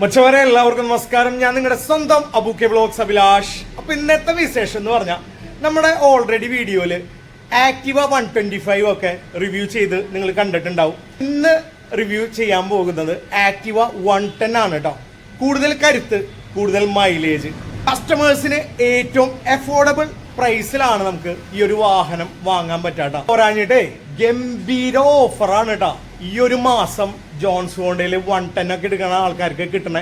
മച്ചവരെ എല്ലാവർക്കും നമസ്കാരം. ഞാൻ നിങ്ങളുടെ സ്വന്തം അബുക്കെ ബ്ലോഗ്സ് അഭിലാഷ്. അപ്പൊ ഇന്നത്തെ വിശേഷം എന്ന് പറഞ്ഞാൽ നമ്മുടെ ഓൾറെഡി വീഡിയോയിൽ ആക്ടിവ വൺ ട്വന്റി ഫൈവ് ഒക്കെ റിവ്യൂ ചെയ്ത് നിങ്ങൾ കണ്ടിട്ടുണ്ടാവും. ഇന്ന് റിവ്യൂ ചെയ്യാൻ പോകുന്നത് ആക്ടിവ വൺ ടെൻ ആണ് കേട്ടോ കൂടുതൽ കരുത്ത് കൂടുതൽ മൈലേജ് കസ്റ്റമേഴ്സിന് ഏറ്റവും അഫോർഡബിൾ പ്രൈസിലാണ് നമുക്ക് ഈ ഒരു വാഹനം വാങ്ങാൻ പറ്റാട്ടോ പോരാഞ്ഞിട്ടേ ഗംഭീര ഓഫറാണ് കേട്ടോ ഈ ഒരു മാസം ജോൺസ് ഹോണ്ടയിൽ വൺ ടെൻ ഒക്കെ എടുക്കുന്ന ആൾക്കാർക്ക് കിട്ടണ.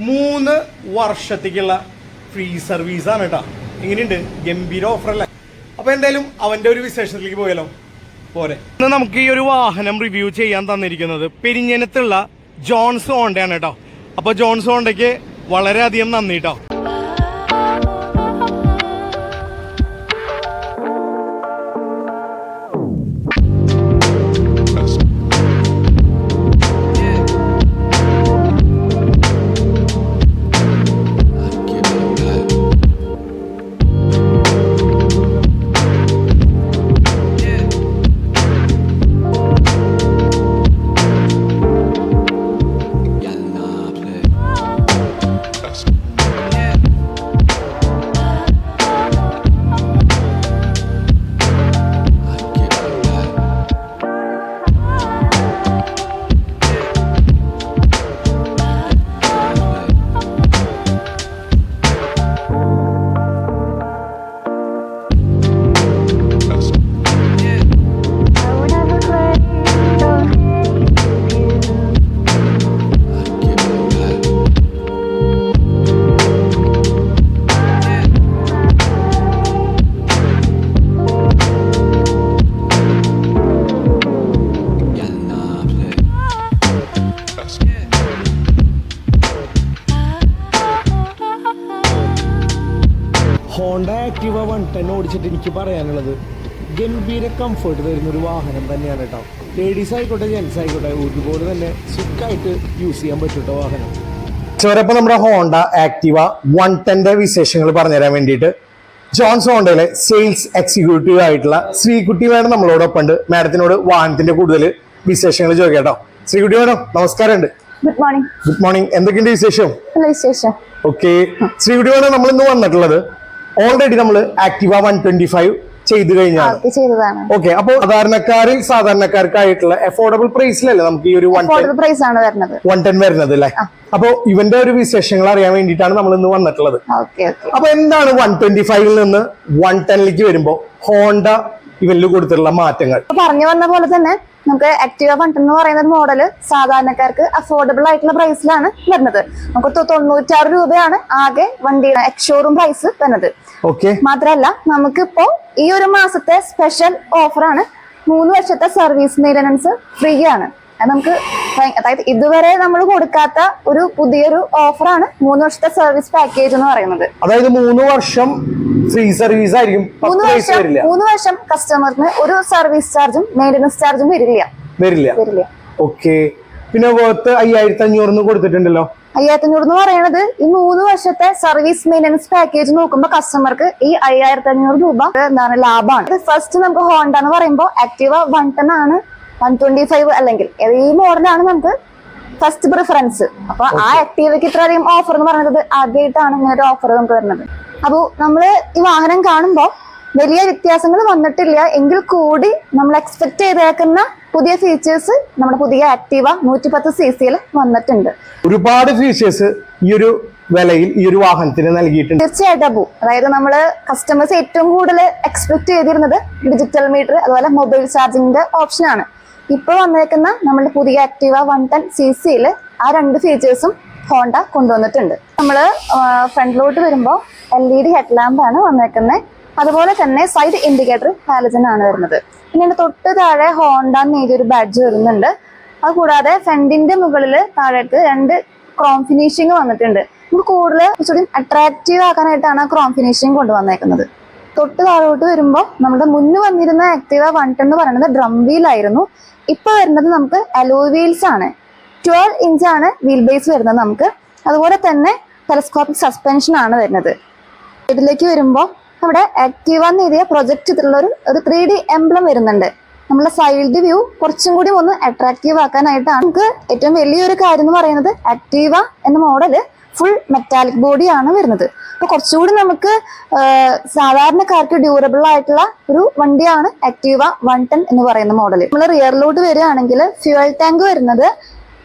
മൂന്ന് വർഷത്തേക്കുള്ള ഫ്രീ സർവീസാണ് കേട്ടോ ഇങ്ങനെയുണ്ട് ഗംഭീര ഓഫറല്ലേ അല്ലേ? അപ്പൊ എന്തായാലും അവന്റെ ഒരു വിശേഷത്തിലേക്ക് പോയാലോ? പോരെ. ഇന്ന് നമുക്ക് ഈ ഒരു വാഹനം റിവ്യൂ ചെയ്യാൻ തന്നിരിക്കുന്നത് പെരിഞ്ഞനത്തുള്ള ജോൺസ് ഹോണ്ടയാണ് കേട്ടോ അപ്പൊ ജോൺസ് ഹോണ്ടയ്ക്ക് വളരെയധികം നന്ദി കേട്ടോ ഹോണ്ട ആക്ടിവ വൺ ടെൻ ഓടിച്ചിട്ട് എനിക്ക് പറയാനുള്ളത്. ഗംഭീര കംഫർട്ട് തരുന്ന ഒരു വാഹനം തന്നെയാണ് കേട്ടോ. ലേഡീസ് ആയിക്കോട്ടെ ജെൻസ് ആയിക്കോട്ടെ ഒരുപോലെ തന്നെ സുഖമായിട്ട് യൂസ് ചെയ്യാൻ പറ്റും വാഹനം. ചോരപ്പോൾ നമ്മുടെ ഹോണ്ട ആക്ടിവ വൺ ടെന്റെ വിശേഷങ്ങൾ പറഞ്ഞുതരാൻ വേണ്ടിയിട്ട് ജോൺസ് ഹോണ്ടയിലെ സെയിൽസ് എക്സിക്യൂട്ടീവ് ആയിട്ടുള്ള ശ്രീകുട്ടി മാഡം നമ്മളോടൊപ്പം ഉണ്ട്. മാഡത്തിനോട് വാഹനത്തിന്റെ കൂടുതൽ വിശേഷങ്ങൾ ചോദിക്കാം കേട്ടോ. ശ്രീകുട്ടി മാഡം നമസ്കാരമുണ്ട്. ഗുഡ് മോർണിംഗ് ഗുഡ് മോർണിംഗ് എന്തൊക്കെയുണ്ട് വിശേഷം? ഓക്കെ വിശേഷം. ഓക്കെ ശ്രീകുട്ടിയോട് നമ്മൾ ഇന്ന് വന്നിട്ടുള്ളത് ഓൾറെഡി നമ്മൾ ആക്ടിവ വൺ ട്വന്റി ഫൈവ് ചെയ്തു കഴിഞ്ഞാൽ ഓക്കെ അപ്പോൾ സാധാരണക്കാരിൽ സാധാരണക്കാർക്കായിട്ടുള്ള അഫോർഡബിൾ പ്രൈസിലല്ലേ നമുക്ക് ഈ ഒരു വൺ ടെൻ അഫോർഡബിൾ പ്രൈസ് ആണ് വരുന്നത്. വൺ ടെൻ വരുന്നത് അല്ലേ? അപ്പോ ഇവന്റെ ഒരു വിശേഷങ്ങൾ അറിയാൻ വേണ്ടിയിട്ടാണ് നമ്മൾ ഇന്ന് വന്നിട്ടുള്ളത് അപ്പൊ എന്താണ് വൺ ട്വന്റി ഫൈവിൽ നിന്ന് വൺ ടെന്നിലേക്ക് വരുമ്പോ ഹോണ്ട ഇവനിൽ കൊടുത്തിട്ടുള്ള മാറ്റങ്ങൾ? പറഞ്ഞു വന്ന പോലെ തന്നെ നമുക്ക് ആക്ടിവ വൺ എന്ന് പറയുന്ന ഒരു മോഡൽ സാധാരണക്കാർക്ക് അഫോർഡബിൾ ആയിട്ടുള്ള പ്രൈസിലാണ് വരുന്നത്. നമുക്ക് തൊണ്ണൂറ്റാറ് രൂപയാണ് ആകെ വണ്ടിയുടെ എക്സ്ഷോറും പ്രൈസ് വരുന്നത്. ഓക്കെ മാത്രമല്ല നമുക്കിപ്പോ ഈ ഒരു മാസത്തെ സ്പെഷ്യൽ ഓഫറാണ് മൂന്ന് വർഷത്തെ സർവീസ് മെയിന്റനൻസ് ഫ്രീ ആണ്. അത് നമുക്ക് അതായത് ഇതുവരെ നമ്മൾ കൊടുക്കാത്ത ഒരു പുതിയൊരു ഓഫറാണ് മൂന്ന് വർഷത്തെ സർവീസ് പാക്കേജ് എന്ന് പറയുന്നത്. അതായത് മൂന്ന് വർഷം ഫ്രീ സർവീസ് ആയിരിക്കും. മൂന്ന് വർഷം മൂന്ന് വർഷം കസ്റ്റമറിന് ഒരു സർവീസ് ചാർജും മെയിന്റനൻസ് ചാർജും വരില്ല. വരില്ല. വരില്ല. ഓക്കെ പിന്നെ വേർത്ത് അയ്യായിരത്തി അഞ്ഞൂറിന് കൊടുത്തിട്ടുണ്ടല്ലോ. അയ്യായിരത്തി അഞ്ഞൂറ് എന്ന് പറയുന്നത് ഈ മൂന്ന് വർഷത്തെ സർവീസ് മെയിന്റനൻസ് പാക്കേജ് നോക്കുമ്പോൾ കസ്റ്റമർക്ക് ഈ അയ്യായിരത്തി അഞ്ഞൂറ് രൂപ എന്താണ് ലാഭമാണ്. ഫസ്റ്റ് നമുക്ക് ഹോണ്ട എന്ന് പറയുമ്പോൾ ആക്റ്റീവ വൺ ടെൻ ആണ് വൺ ട്വന്റി ഫൈവ് അല്ലെങ്കിൽ ഈ മോഡലാണ് നമുക്ക് ഫസ്റ്റ് പ്രിഫറൻസ് അപ്പൊ ആ ആക്ടീവയ്ക്ക് ഇത്രയധികം ഓഫർ എന്ന് പറയുന്നത് ആദ്യമായിട്ടാണ് ഇങ്ങനെ ഒരു ഓഫർ നമുക്ക് വരുന്നത്. അപ്പോൾ നമ്മൾ ഈ വാഹനം കാണുമ്പോൾ വലിയ വ്യത്യാസങ്ങൾ വന്നിട്ടില്ല. എങ്കിൽ കൂടി നമ്മൾ എക്സ്പെക്ട് ചെയ്തേക്കുന്ന പുതിയ ഫീച്ചേഴ്സ് നമ്മുടെ പുതിയ ആക്ടീവ നൂറ്റി പത്ത് സി സിയിൽ വന്നിട്ടുണ്ട്. ഒരുപാട് ഫീച്ചേഴ്സ് ഈ ഒരു വിലയിൽ ഈ ഒരു വാഹനത്തിന് നൽകിയിട്ടുണ്ട്. തീർച്ചയായിട്ടും അബു. അതായത് നമ്മൾ കസ്റ്റമേഴ്സ് ഏറ്റവും കൂടുതൽ എക്സ്പെക്ട് ചെയ്തിരുന്നത് ഡിജിറ്റൽ മീറ്റർ അതുപോലെ മൊബൈൽ ചാർജിങ്ങിന്റെ ഓപ്ഷനാണ് ഇപ്പൊ വന്നേക്കുന്ന നമ്മുടെ പുതിയ ആക്റ്റീവ വൺ ടെൻ സി സിയിൽ ആ രണ്ട് ഫീച്ചേഴ്സും ഹോണ്ട കൊണ്ടുവന്നിട്ടുണ്ട്. നമ്മൾ ഫ്രണ്ടിലോട്ട് വരുമ്പോൾ എൽ ഇ ഡി ഹെഡ് ആണ് വന്നേക്കുന്നത് അതുപോലെ തന്നെ സൈഡ് ഇൻഡിക്കേറ്റർ ഹാലജൻ ആണ് വരുന്നത്. പിന്നെ അതിന്റെ തൊട്ട് താഴെ ഹോണ്ട എന്ന് ഒരു ബാഡ്ജ് വരുന്നുണ്ട്. അത് കൂടാതെ ഫ്രണ്ടിന്റെ മുകളിൽ താഴേക്ക് രണ്ട് ക്രോം ഫിനിഷിംഗ് വന്നിട്ടുണ്ട്. നമുക്ക് കൂടുതൽ കുറച്ചുകൂടി അട്രാക്റ്റീവ് ആക്കാനായിട്ടാണ് ആ ക്രോം ഫിനിഷിംഗ് കൊണ്ടുവന്നേക്കുന്നത്. തൊട്ട് താഴോട്ട് വരുമ്പോൾ നമ്മുടെ മുന്നിൽ വന്നിരുന്ന ആക്റ്റീവ വൺ ടെൻ എന്ന് പറയുന്നത് ഡ്രം വീലായിരുന്നു ഇപ്പൊ വരുന്നത് നമുക്ക് അലോ വീൽസ് ആണ്. ട്വൽവ് ഇഞ്ച് ആണ് വീൽ ബേസ് വരുന്നത് നമുക്ക്. അതുപോലെ തന്നെ ടെലസ്കോപ്പിക് സസ്പെൻഷൻ ആണ് വരുന്നത്. ഇതിലേക്ക് വരുമ്പോൾ നമ്മുടെ ആക്റ്റീവ എന്ന് എഴുതിയ പ്രൊജക്ട് ഇതിലുള്ള ഒരു ഒരു ത്രീ ഡി എംബ്ലം വരുന്നുണ്ട്. നമ്മുടെ സൈഡ് വ്യൂ കുറച്ചും കൂടി ഒന്ന് അട്രാക്റ്റീവ് ആക്കാനായിട്ടാണ്. നമുക്ക് ഏറ്റവും വലിയൊരു കാര്യം എന്ന് പറയുന്നത് ആക്റ്റീവ എന്ന മോഡൽ ഫുൾ മെറ്റാലിക് ബോഡി ആണ് വരുന്നത്. അപ്പൊ കുറച്ചുകൂടി നമുക്ക് സാധാരണക്കാർക്ക് ഡ്യൂറബിൾ ആയിട്ടുള്ള ഒരു വണ്ടിയാണ് ആക്റ്റീവ വൺ ടെൻ എന്ന് പറയുന്ന മോഡൽ നമ്മൾ റിയറിലോട്ട് വരികയാണെങ്കിൽ ഫ്യൂൽ ടാങ്ക് വരുന്നത്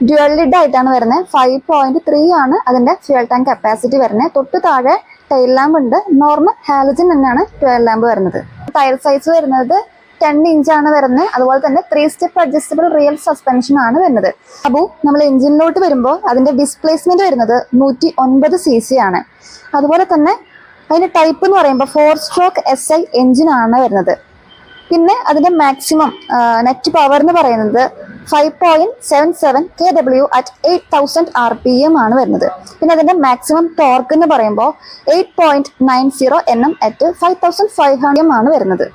ഡ്യുവൽ ലിഡ് ആയിട്ടാണ് വരുന്നത്. ഫൈവ് പോയിന്റ് ത്രീ ആണ് അതിന്റെ ഫ്യൂൽ ടാങ്ക് കപ്പാസിറ്റി വരുന്നത്. തൊട്ട് താഴെ ടൈൽ ലാമ്പ് ഉണ്ട്. നോർമൽ ഹാലജൻ തന്നെയാണ് ട്വൽ ലാമ്പ് വരുന്നത്. ടയർ സൈസ് വരുന്നത് ടെൻ ആണ് വരുന്നത്. അതുപോലെ തന്നെ three step adjustable rear suspension ആണ് വരുന്നത്. അപ്പോൾ നമ്മൾ എഞ്ചിനിലോട്ട് വരുമ്പോൾ അതിന്റെ ഡിസ്പ്ലേസ്മെന്റ് വരുന്നത് നൂറ്റി ഒൻപത് സി സി ആണ്. അതുപോലെ തന്നെ അതിന്റെ ടൈപ്പ് എന്ന് പറയുമ്പോൾ ഫോർ സ്ട്രോക്ക് എസ് ഐ ആണ് വരുന്നത്. പിന്നെ അതിന്റെ മാക്സിമം നെറ്റ് പവർ എന്ന് പറയുന്നത് five point seven seven K W at eight thousand R P M ആണ് വരുന്നത്. പിന്നെ അതിന്റെ മാക്സിമം ടോർക്ക് എന്ന് പറയുമ്പോൾ eight point nine zero N M at five thousand five hundred ആണ് വരുന്നത്.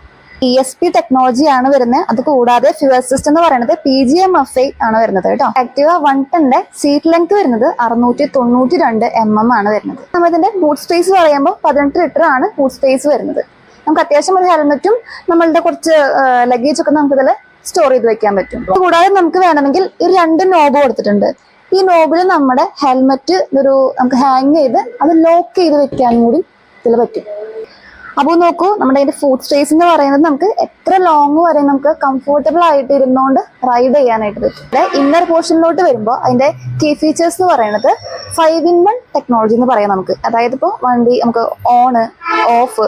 ഇ എസ് പി ടെക്നോളജി ആണ് വരുന്നത്. അത് കൂടാതെ ഫ്യൂൽ സിസ്റ്റം എന്ന് പറയുന്നത് P G M F I ആണ് വരുന്നത് കേട്ടോ. ആക്ടിവ വൺ ടെന്റെ സീറ്റ് ലെങ്ത് വരുന്നത് അറുന്നൂറ്റി തൊണ്ണൂറ്റി രണ്ട് എം എം ആണ് വരുന്നത്. നമ്മൾ ഇതിന്റെ ബൂട്ട് സ്പേസ് പറയുമ്പോൾ പതിനെട്ട് ലിറ്റർ ആണ് ബൂട്ട് സ്പേസ് വരുന്നത്. നമുക്ക് അത്യാവശ്യം ഒരു ഹെൽമെറ്റും നമ്മളുടെ കുറച്ച് ലഗേജ് ഒക്കെ നമുക്ക് ഇതിൽ സ്റ്റോർ ചെയ്ത് വെക്കാൻ പറ്റും. കൂടാതെ നമുക്ക് വേണമെങ്കിൽ ഈ രണ്ട് നോബ് കൊടുത്തിട്ടുണ്ട്. ഈ നോബിൽ നമ്മുടെ ഹെൽമെറ്റ് ഒരു നമുക്ക് ഹാങ് ചെയ്ത് അത് ലോക്ക് ചെയ്ത് വെക്കാനും കൂടി ഇതിൽ പറ്റും. അപ്പോൾ നോക്കൂ നമ്മുടെ ഇതിന്റെ ഫുഡ് സ്പേസ് എന്ന് പറയുന്നത് നമുക്ക് എത്ര ലോങ് വരെ നമുക്ക് കംഫോർട്ടബിൾ ആയിട്ട് ഇരുന്നുകൊണ്ട് റൈഡ് ചെയ്യാനായിട്ട് പറ്റും. ഇന്നർ പോർഷനിലോട്ട് വരുമ്പോൾ അതിന്റെ കീ ഫീച്ചേഴ്സ് എന്ന് പറയുന്നത് ഫൈവ് ഇൻ വൺ ടെക്നോളജി എന്ന് പറയാം നമുക്ക്. അതായത് ഇപ്പോൾ വണ്ടി നമുക്ക് ഓണ് ഓഫ്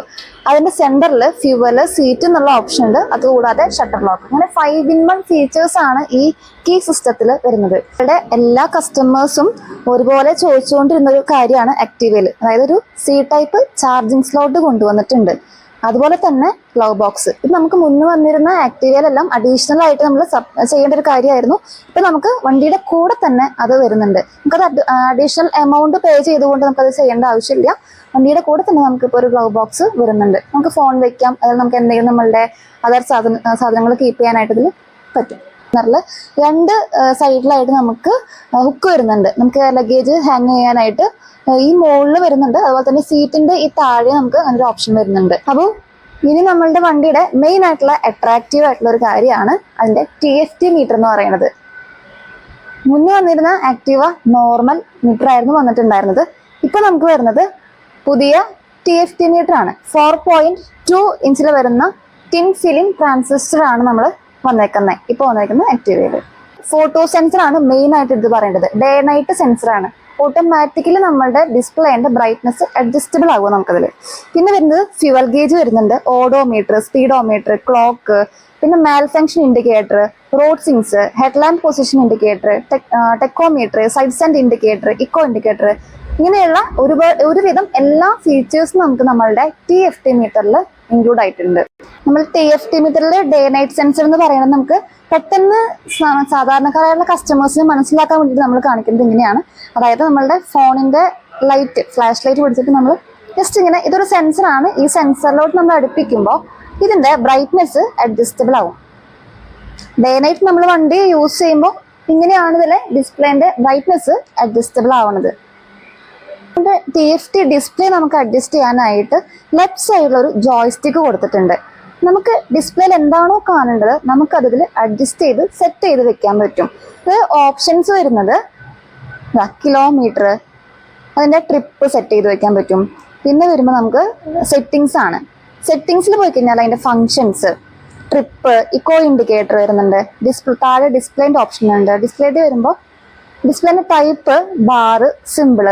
അതിന്റെ സെന്ററിൽ ഫ്യൂവൽ സീറ്റ് എന്നുള്ള ഓപ്ഷൻ ഉണ്ട്. അതുകൂടാതെ ഷട്ടർ ലോക്ക് അങ്ങനെ ഫൈവ് ഇൻ വൺ ഫീച്ചേഴ്സ് ആണ് ഈ കീ സിസ്റ്റത്തിൽ വരുന്നത്. ഇവിടെ എല്ലാ കസ്റ്റമേഴ്സും ഒരുപോലെ ചോദിച്ചുകൊണ്ടിരുന്ന ഒരു കാര്യമാണ് ആക്റ്റീവയിൽ അതായത് ഒരു സി ടൈപ്പ് ചാർജിങ് സ്ലോട്ട് കൊണ്ടുവന്നിട്ടുണ്ട്. അതുപോലെ തന്നെ ഗ്ലൗ ബോക്സ് ഇത് നമുക്ക് മുന്നേ വന്നിരുന്ന ആക്റ്റീവയിലെല്ലാം അഡീഷണൽ ആയിട്ട് നമ്മൾ ചെയ്യേണ്ട ഒരു കാര്യമായിരുന്നു. ഇപ്പൊ നമുക്ക് വണ്ടിയുടെ കൂടെ തന്നെ അത് വരുന്നുണ്ട്. നമുക്കത് അഡീഷണൽ എമൗണ്ട് പേ ചെയ്തുകൊണ്ട് നമുക്കത് ചെയ്യേണ്ട ആവശ്യമില്ല. വണ്ടിയുടെ കൂടെ തന്നെ നമുക്ക് ഇപ്പോൾ ഒരു ഗ്ലൗ ബോക്സ് വരുന്നുണ്ട്. നമുക്ക് ഫോൺ വെക്കാം. അതിൽ നമുക്ക് എന്തെങ്കിലും നമ്മളുടെ അതർ സാധന സാധനങ്ങൾ കീപ്പ് ചെയ്യാനായിട്ട് ഇതിൽ പറ്റും. പറഞ്ഞാൽ രണ്ട് സൈഡിലായിട്ട് നമുക്ക് ഹുക്ക് വരുന്നുണ്ട്. നമുക്ക് ലഗേജ് ഹാങ് ചെയ്യാനായിട്ട് ഈ മുകളിൽ വരുന്നുണ്ട്. അതുപോലെ തന്നെ സീറ്റിന്റെ ഈ താഴെ നമുക്ക് അങ്ങനെ ഓപ്ഷൻ വരുന്നുണ്ട്. അപ്പോൾ ഇനി നമ്മളുടെ വണ്ടിയുടെ മെയിൻ ആയിട്ടുള്ള അട്രാക്റ്റീവ് ആയിട്ടുള്ള ഒരു കാര്യമാണ് അതിന്റെ ടി എസ് ടി മീറ്റർ എന്ന് പറയുന്നത്. മുന്നേ വന്നിരുന്ന ആക്റ്റീവ നോർമൽ മീറ്റർ ആയിരുന്നു വന്നിട്ടുണ്ടായിരുന്നത്. ഇപ്പൊ നമുക്ക് വരുന്നത് പുതിയ ടി എഫ് ടി മീറ്റർ ആണ്. ഫോർ പോയിന്റ് ടു ഇഞ്ചിൽ വരുന്ന ടിൻ ഫിലിം ട്രാൻസിസ്റ്റർ ആണ് നമ്മൾ വന്നേക്കുന്നത് ഇപ്പൊ വന്നേക്കുന്ന ആക്റ്റീവയിൽ ഫോട്ടോ സെൻസർ ആണ് മെയിൻ ആയിട്ട് ഇത് പറയേണ്ടത്. ഡേ നൈറ്റ് സെൻസർ ആണ് ഓട്ടോമാറ്റിക്കലി നമ്മളുടെ ഡിസ്പ്ലേന്റെ ബ്രൈറ്റ്നസ് അഡ്ജസ്റ്റബിൾ ആകും നമുക്കതിൽ പിന്നെ വരുന്നത് ഫ്യുവൽ ഗേജ് വരുന്നുണ്ട്. ഓഡോമീറ്റർ സ്പീഡോമീറ്റർ ക്ലോക്ക് പിന്നെ malfunction indicator road syncs headlamp position indicator tachometer side stand indicator eco indicator ഇങ്ങനെയുള്ള ഒരുപാട് ഒരുവിധം എല്ലാ ഫീച്ചേഴ്സും നമുക്ക് നമ്മളുടെ ടി എഫ് ടി മീറ്ററിൽ ഇൻക്ലൂഡ് ആയിട്ടുണ്ട്. നമ്മൾ ടി എഫ് ടി മീറ്ററിൽ ഡേ നൈറ്റ് സെൻസർ എന്ന് പറയുന്നത് നമുക്ക് പെട്ടെന്ന് സാധാരണക്കാരായുള്ള കസ്റ്റമേഴ്സിന് മനസ്സിലാക്കാൻ വേണ്ടിയിട്ട് നമ്മൾ കാണിക്കുന്നത് ഇങ്ങനെയാണ്. അതായത് നമ്മളുടെ ഫോണിന്റെ ലൈറ്റ് ഫ്ലാഷ് ലൈറ്റ് പിടിച്ചിട്ട് നമ്മൾ ജസ്റ്റ് ഇങ്ങനെ ഇതൊരു സെൻസറാണ് ഈ സെൻസറിലോട്ട് നമ്മൾ അടുപ്പിക്കുമ്പോൾ ഇതിന്റെ ബ്രൈറ്റ്നെസ് അഡ്ജസ്റ്റബിൾ ആവും. ഡേ നൈറ്റ് നമ്മൾ വണ്ടി യൂസ് ചെയ്യുമ്പോൾ ഇങ്ങനെയാണ് ഇതിലെ ഡിസ്പ്ലേന്റെ ബ്രൈറ്റ്നെസ് അഡ്ജസ്റ്റബിൾ ആവുന്നത്. ടി എഫ് ടി ഡിസ്പ്ലേ നമുക്ക് അഡ്ജസ്റ്റ് ചെയ്യാനായിട്ട് ലെഫ്റ്റ് സൈഡിൽ ഒരു ജോയ്സ്റ്റിക്ക് കൊടുത്തിട്ടുണ്ട്. നമുക്ക് ഡിസ്പ്ലേയിൽ എന്താണോ കാണേണ്ടത് നമുക്ക് അതിൽ അഡ്ജസ്റ്റ് ചെയ്ത് സെറ്റ് ചെയ്ത് വെക്കാൻ പറ്റും. ഇത് ഓപ്ഷൻസ് വരുന്നത് കിലോമീറ്റർ അതിന്റെ ട്രിപ്പ് സെറ്റ് ചെയ്ത് വെക്കാൻ പറ്റും. പിന്നെ വരുമ്പോൾ നമുക്ക് സെറ്റിങ്സ് ആണ്. സെറ്റിങ്സിൽ പോയി കഴിഞ്ഞാൽ അതിന്റെ ഫങ്ഷൻസ് ട്രിപ്പ് ഇക്കോ ഇൻഡിക്കേറ്റർ വരുന്നുണ്ട്. ഡിസ്പ്ലേ താഴെ ഡിസ്പ്ലേന്റെ ഓപ്ഷൻ ഉണ്ട്. ഡിസ്പ്ലേ വരുമ്പോൾ ഡിസ്പ്ലേന്റെ ടൈപ്പ് ബാറ് സിമ്പിൾ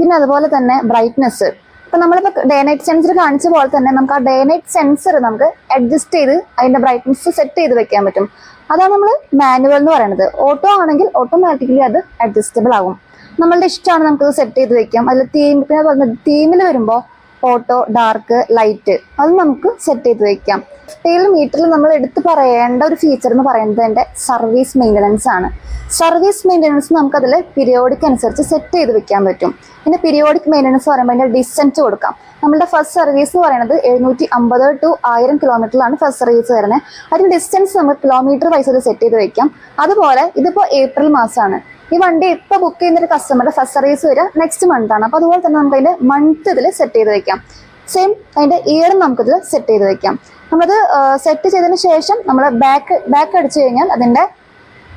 പിന്നെ അതുപോലെ തന്നെ ബ്രൈറ്റ്നെസ് ഇപ്പൊ നമ്മളിപ്പോ ഡേ നൈറ്റ് സെൻസർ കാണിച്ച പോലെ തന്നെ നമുക്ക് ആ ഡേ നൈറ്റ് സെൻസർ നമുക്ക് അഡ്ജസ്റ്റ് ചെയ്ത് അതിന്റെ ബ്രൈറ്റ്നസ് സെറ്റ് ചെയ്ത് വെക്കാൻ പറ്റും. അതാണ് നമ്മൾ മാനുവൽ എന്ന് പറയുന്നത്. ഓട്ടോ ആണെങ്കിൽ ഓട്ടോമാറ്റിക്കലി അത് അഡ്ജസ്റ്റബിൾ ആകും. നമ്മളുടെ ഇഷ്ടമാണ് നമുക്ക് സെറ്റ് ചെയ്ത് വെക്കാം. അതിൽ തീം പിന്നെ തീമിൽ വരുമ്പോൾ ഓട്ടോ ഡാർക്ക് ലൈറ്റ് അത് നമുക്ക് സെറ്റ് ചെയ്ത് വെക്കാം. ടെയിൽ മീറ്ററിൽ നമ്മൾ എടുത്തു പറയേണ്ട ഒരു ഫീച്ചർ എന്ന് പറയുന്നത് എന്റെ സർവീസ് മെയിന്റനൻസ് ആണ്. സർവീസ് മെയിന്റനൻസ് നമുക്കതിൽ പീരിയോഡിക് അനുസരിച്ച് സെറ്റ് ചെയ്ത് വെക്കാൻ പറ്റും. പിന്നെ പീരിയോഡിക് മെയിന്റനൻസ് പറയുമ്പോൾ അതിന്റെ ഡിസ്റ്റൻസ് കൊടുക്കാം. നമ്മുടെ ഫസ്റ്റ് സർവീസ് എന്ന് പറയുന്നത് എഴുന്നൂറ്റി അമ്പത് ടു ആയിരം കിലോമീറ്ററിലാണ് ഫസ്റ്റ് സർവീസ് വരുന്നത്. അതിന് ഡിസ്റ്റൻസ് നമ്മൾ കിലോമീറ്റർ വൈസ് സെറ്റ് ചെയ്ത് വെക്കാം. അതുപോലെ ഇതിപ്പോൾ ഏപ്രിൽ മാസമാണ്. ഈ വണ്ടി ഇപ്പൊ ബുക്ക് ചെയ്യുന്ന ഒരു കസ്റ്റമറുടെ ഫസ്റ്റ് സർവീസ് വരിക നെക്സ്റ്റ് മന്ത് ആണ്. അപ്പൊ അതുപോലെ തന്നെ നമുക്ക് അതിന്റെ മന്ത് ഇതിൽ സെറ്റ് ചെയ്ത് വെക്കാം. സെയിം അതിന്റെ ഇയർ നമുക്കിത് സെറ്റ് ചെയ്ത് വെക്കാം. നമ്മളത് സെറ്റ് ചെയ്തതിന് ശേഷം നമ്മൾ ബാക്ക് ബാക്ക് അടിച്ചു കഴിഞ്ഞാൽ അതിന്റെ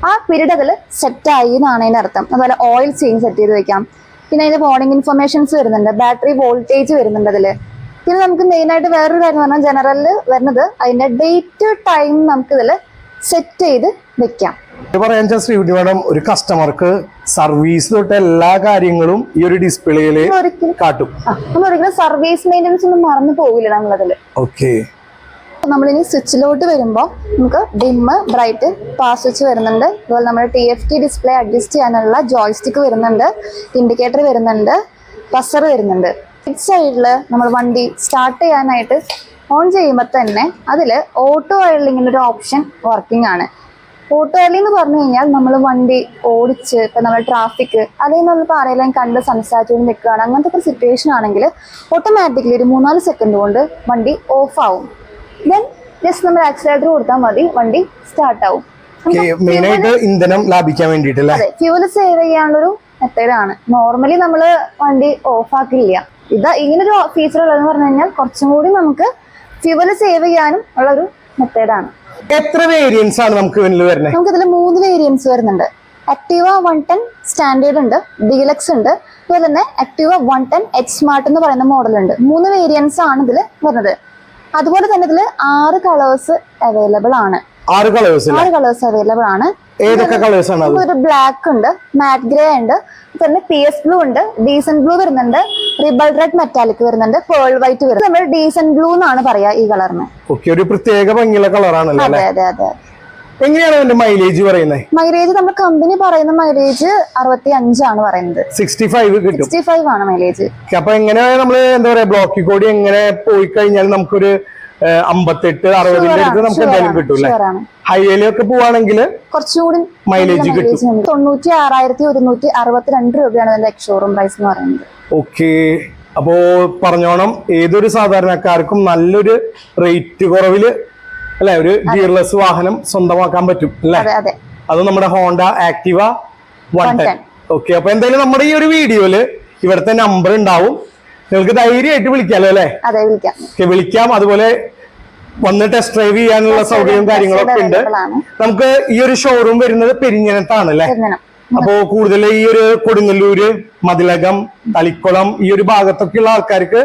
ആ പീരീഡ് അതിൽ സെറ്റായി എന്നാണ് അതിന്റെ അർത്ഥം. അതുപോലെ ഓയിൽ ചെയിൻ സെറ്റ് ചെയ്ത് വെക്കാം. പിന്നെ അതിന്റെ വാർണിംഗ് ഇൻഫർമേഷൻസ് വരുന്നുണ്ട്. ബാറ്ററി വോൾട്ടേജ് വരുന്നുണ്ട് അതിൽ പിന്നെ നമുക്ക് മെയിൻ ആയിട്ട് വേറൊരു കാര്യം പറഞ്ഞാൽ ജനറലിൽ വരുന്നത് അതിന്റെ ഡേറ്റ് ടൈം നമുക്ക് ഇതിൽ സെറ്റ് ചെയ്ത് വെക്കാം. പറയാൻ വെച്ചാൽ മാഡം ഒരു കസ്റ്റമർക്ക് സർവീസ് തൊട്ട് എല്ലാ കാര്യങ്ങളും ഈ ഒരു ഡിസ്പ്ലേയിൽ കാട്ടും. നമ്മൾ ഒരിക്കലും സർവീസ് മെയിന്റെനൻസ് ഒന്നും മറന്നു പോകില്ല നമ്മളതിൽ ഓക്കെ നമ്മളിനി സ്വിച്ചിലോട്ട് വരുമ്പോൾ നമുക്ക് ഡിമ്മ് ബ്രൈറ്റ് പാസ് സ്വിച്ച് വരുന്നുണ്ട്. അതുപോലെ നമ്മുടെ T F T display adjust ചെയ്യാനുള്ള ജോയ്സ്റ്റിക്ക് വരുന്നുണ്ട്. ഇൻഡിക്കേറ്റർ വരുന്നുണ്ട്. ബസർ വരുന്നുണ്ട്. സൈഡിൽ നമ്മൾ വണ്ടി സ്റ്റാർട്ട് ചെയ്യാനായിട്ട് ഓൺ ചെയ്യുമ്പോൾ തന്നെ അതിൽ ഓട്ടോ വയർലിങ്ങിന്റെ ഒരു ഓപ്ഷൻ വർക്കിംഗ് ആണ്. ഓട്ടോ വയർലിംഗ് എന്ന് പറഞ്ഞു കഴിഞ്ഞാൽ നമ്മൾ വണ്ടി ഓടിച്ച് ഇപ്പം നമ്മൾ ട്രാഫിക് അല്ലെങ്കിൽ നമ്മൾ ആരെങ്കിലും കണ്ട് സംസാരിച്ചുകൊണ്ട് നിൽക്കുകയാണ് അങ്ങനത്തെ ഒരു സിറ്റുവേഷൻ ആണെങ്കിൽ ഓട്ടോമാറ്റിക്കലി ഒരു മൂന്നാൽ സെക്കൻഡ് കൊണ്ട് വണ്ടി ഓഫ് ആവും. ദെൻ ജസ്റ്റ് നമ്മൾ ആക്സിലേറ്റർ കൊടുത്താൽ മതി വണ്ടി സ്റ്റാർട്ട് ആവും. മെയിൻ ആയിട്ട് ഇന്ധനം ലാഭിക്കാൻ വേണ്ടിയിട്ടല്ലേ? അതെ ഫ്യൂൽ സേവ് ചെയ്യാനുള്ളൊരു ആണ്. നോർമലി നമ്മൾ വണ്ടി ഓഫ് ആക്കില്ല. ഇത് ഇങ്ങനൊരു ഫീച്ചർ ഉള്ളതെന്ന് പറഞ്ഞു കഴിഞ്ഞാൽ കുറച്ചും കൂടി നമുക്ക് ഫ്യൂവൽ സേവ് ചെയ്യാനും ഉള്ള ഒരു മെത്തേഡാണ് എത്ര വേരിയൻസ് ആണ് നമുക്ക് വരുന്നത് നമുക്ക് ഇതിൽ മൂന്ന് വേരിയൻസ് വരുന്നുണ്ട്. ആക്റ്റീവ വൺ ടെൻ സ്റ്റാൻഡേർഡ് ഉണ്ട് ഡീലക്സ് ഉണ്ട് അതുപോലെ തന്നെ Activa one ten H smart എന്ന് പറയുന്ന മോഡൽ ഉണ്ട്. മൂന്ന് വേരിയൻസ് ആണ് ഇതിൽ വരുന്നത്. അതുപോലെ തന്നെ ഇതിൽ ആറ് കളേഴ്സ് അവൈലബിൾ ആണ്. ആറ് കളേഴ്സ് ആറ് കളേഴ്സ് അവൈലബിൾ ആണ്. ഏതൊക്കെ കളേഴ്സ് ആണ് ഒരു ബ്ലാക്ക് ഉണ്ട് മാറ്റ് ഗ്രേ ഉണ്ട് പിന്നെ പി എസ് ബ്ലൂ ഉണ്ട് ഡീസൻ ബ്ലൂ വരുന്നുണ്ട് റിബൾ റെഡ് മെറ്റാലിക് വരുന്നുണ്ട് പേൾ വൈറ്റ് വരുന്നത് നമ്മൾ ഡീസൻ ബ്ലൂ എന്നാണ് പറയാ ഈ കളറിന് ഓക്കെ ഒരു പ്രത്യേക ഭംഗിയുള്ള കളറാണല്ലോ അതെ അതെ അതെ. എങ്ങനെയാണ് അതിന്റെ മൈലേജ് പറയുന്നത് മൈലേജ് നമ്മുടെ കമ്പനി പറയുന്ന മൈലേജ് അറുപത്തി അഞ്ചാണ് പറയുന്നത്. സിക്സ്റ്റി ഫൈവ് സിക്സ്റ്റി ഫൈവ് ആണ് മൈലേജ് അപ്പൊ എങ്ങനെ നമ്മൾ എന്താ പറയാ ബ്ലോക്കിൽ കൂടി എങ്ങനെ പോയി കഴിഞ്ഞാൽ നമുക്കൊരു അമ്പത്തെട്ട് അറുപതിന്റെ അടുത്ത് നമുക്ക് എന്തായാലും കിട്ടും അല്ലേ? ഷുവറാണ് ഹൈവേയിലൊക്കെ പോവാണെങ്കിൽ കുറച്ചുകൂടി മൈലേജ് കിട്ടും. തൊണ്ണൂറ്റി ആറായിരത്തി ഒരുന്നൂറ്റി അറുപത്തിരണ്ട് രൂപയാണ് അതിന്റെ എക്സ്ഷോറൂം പ്രൈസ് എന്ന് പറയുന്നത്. ഓക്കെ അപ്പോ പറഞ്ഞോണം ഏതൊരു സാധാരണക്കാർക്കും നല്ലൊരു റേറ്റ് കുറവിൽ അല്ലെ ഒരു ഗിയർലെസ് വാഹനം സ്വന്തമാക്കാൻ പറ്റും അല്ലെ? അതെ നമ്മുടെ Honda Activa one ten 110. Okay അപ്പൊ എന്തായാലും നമ്മുടെ ഈ ഒരു വീഡിയോയിൽ ഇവിടുത്തെ നമ്പർ ഉണ്ടാവും. നിങ്ങൾക്ക് ധൈര്യമായിട്ട് വിളിക്കാലോ അല്ലെ? അതെ വിളിക്കാം. വിളിക്കാം. അതുപോലെ വന്ന് ടെസ്റ്റ് ഡ്രൈവ് ചെയ്യാനുള്ള സൗകര്യവും കാര്യങ്ങളൊക്കെ ഉണ്ട്. നമുക്ക് ഈ ഒരു ഷോറൂം വരുന്നത് പെരിഞ്ഞനത്താണ് അല്ലെ? അപ്പൊ കൂടുതൽ ഈ ഒരു കൊടുങ്ങല്ലൂര് മതിലകം തളിക്കുളം ഈ ഒരു ഭാഗത്തൊക്കെയുള്ള ആൾക്കാർക്ക്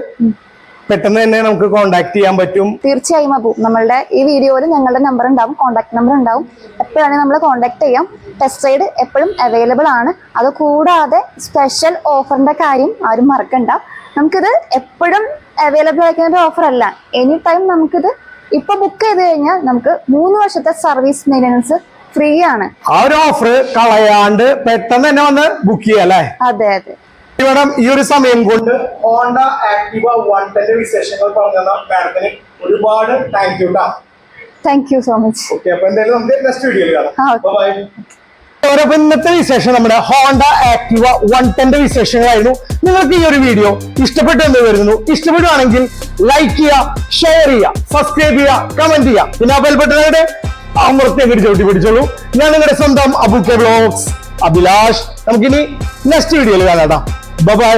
പെട്ടെന്ന് തന്നെ നമുക്ക് കോണ്ടാക്ട് ചെയ്യാൻ പറ്റും. തീർച്ചയായും അപ്പു നമ്മളുടെ ഈ വീഡിയോയിൽ ഞങ്ങളുടെ നമ്പർ ഉണ്ടാവും കോൺടാക്ട് നമ്പർ ഉണ്ടാവും. എപ്പോഴാണെങ്കിൽ നമ്മൾ കോൺടാക്ട് ചെയ്യാം. ടെസ്റ്റ് റൈഡ് എപ്പോഴും അവൈലബിൾ ആണ്. അത് കൂടാതെ സ്പെഷ്യൽ ഓഫറിന്റെ കാര്യം ആരും മറക്കണ്ട. നമുക്കിത് എപ്പോഴും അവൈലബിൾ ആയിരിക്കുന്ന ഒരു ഓഫർ അല്ല. എനി ടൈം നമുക്കിത് ഇപ്പൊ ബുക്ക് ചെയ്ത് കഴിഞ്ഞാൽ നമുക്ക് മൂന്ന് വർഷത്തെ സർവീസ് മെയിന്റനൻസ് ഫ്രീ ആണ്. ആ ഒരു ഓഫർ കളയാണ്ട് പെട്ടെന്ന് തന്നെ വന്ന് ബുക്ക് ചെയ്യാം അല്ലേ? അതെ അതെ. മാഡം ഈ ഒരു സമയം കൊണ്ട് ഹോണ്ട ആക്ടിവ വൺ ടെന്റെ വിശേഷങ്ങൾ പറഞ്ഞ മാഡത്തിന് ഒരുപാട് thank you thank you so much okay അപ്പൊ എന്തായാലും നമുക്ക് നെക്സ്റ്റ് വീഡിയോയിൽ കാണാം. ആ, okay. ബൈ ഓരോ ഇന്നത്തെ വിശേഷം നമ്മുടെ ഹോണ്ട ആക്ടിവ വൺ ടെന്റെ വിശേഷങ്ങളായിരുന്നു. നിങ്ങൾക്ക് ഈ ഒരു വീഡിയോ ഇഷ്ടപ്പെട്ടു എന്ന് വരുന്നു ഇഷ്ടപ്പെടുവാണെങ്കിൽ ലൈക്ക് ചെയ്യുക ഷെയർ ചെയ്യുക സബ്സ്ക്രൈബ് ചെയ്യുക കമന്റ് ചെയ്യുക. പിന്നെ ആ ബെൽബട്ടനായിട്ട് അമൃത്തെ ചവിട്ടി പിടിച്ചോളൂ. ഞാൻ നിങ്ങളുടെ സ്വന്തം അബുക്കെ ബ്ലോഗ്സ് അഭിലാഷ്. നമുക്കിനി നെക്സ്റ്റ് വീഡിയോയിൽ കാണാം ബൈ